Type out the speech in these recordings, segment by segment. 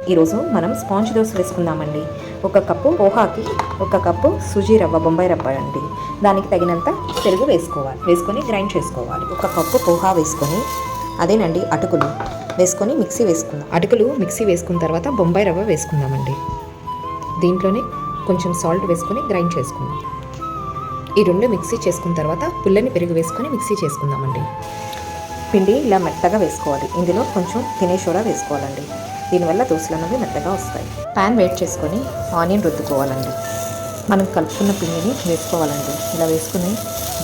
ఈరోజు మనం స్పాంజ్ దోశ వేసుకుందామండి. ఒక కప్పు పోహాకి ఒక కప్పు సుజీ రవ్వ బొంబాయి రవ్వ అండి. దానికి తగినంత పెరుగు వేసుకోవాలి. వేసుకొని గ్రైండ్ చేసుకోవాలి. ఒక కప్పు పోహా వేసుకొని అదేనండి అటుకులు వేసుకొని మిక్సీ వేసుకుందాం. అటుకులు మిక్సీ వేసుకున్న తర్వాత బొంబాయి రవ్వ వేసుకుందామండి. దీంట్లోనే కొంచెం సాల్ట్ వేసుకొని గ్రైండ్ చేసుకుందాం. ఈ రెండు మిక్సీ చేసుకున్న తర్వాత పుల్లని పెరుగు వేసుకొని మిక్సీ చేసుకుందామండి. పిండి ఇలా మెత్తగా వేసుకోవాలి. ఇందులో కొంచెం తినే సోడా వేసుకోవాలండి. దీనివల్ల దోశలు అనేవి మెత్తగా వస్తాయి. ప్యాన్ వేట్ చేసుకొని ఆనియన్ రుద్దుకోవాలండి. మనం కలుపుకున్న పిండిని వేసుకోవాలండి. ఇలా వేసుకుని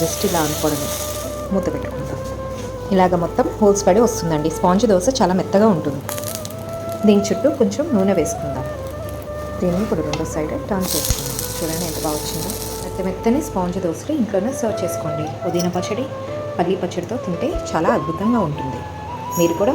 జస్ట్ ఇలా అనుకోవడమే మూత పెట్టుకుంటాం ఇలాగ మొత్తం హోల్స్ పడి వస్తుందండి. స్పాంజ్ దోశ చాలా మెత్తగా ఉంటుంది. దీని చుట్టూ కొంచెం నూనె వేసుకుందాం. దీన్ని ఇప్పుడు రెండో సైడ్ టర్న్ చేసుకుందాం. చూడండి ఎంత బాగా వచ్చిందో. మెత్త మెత్తని స్పాంజ్ దోశలు ఇంట్లోనే సర్వ్ చేసుకోండి. పుదీనా పచ్చడి పల్లి పచ్చడితో తింటే చాలా అద్భుతంగా ఉంటుంది. మీరు కూడా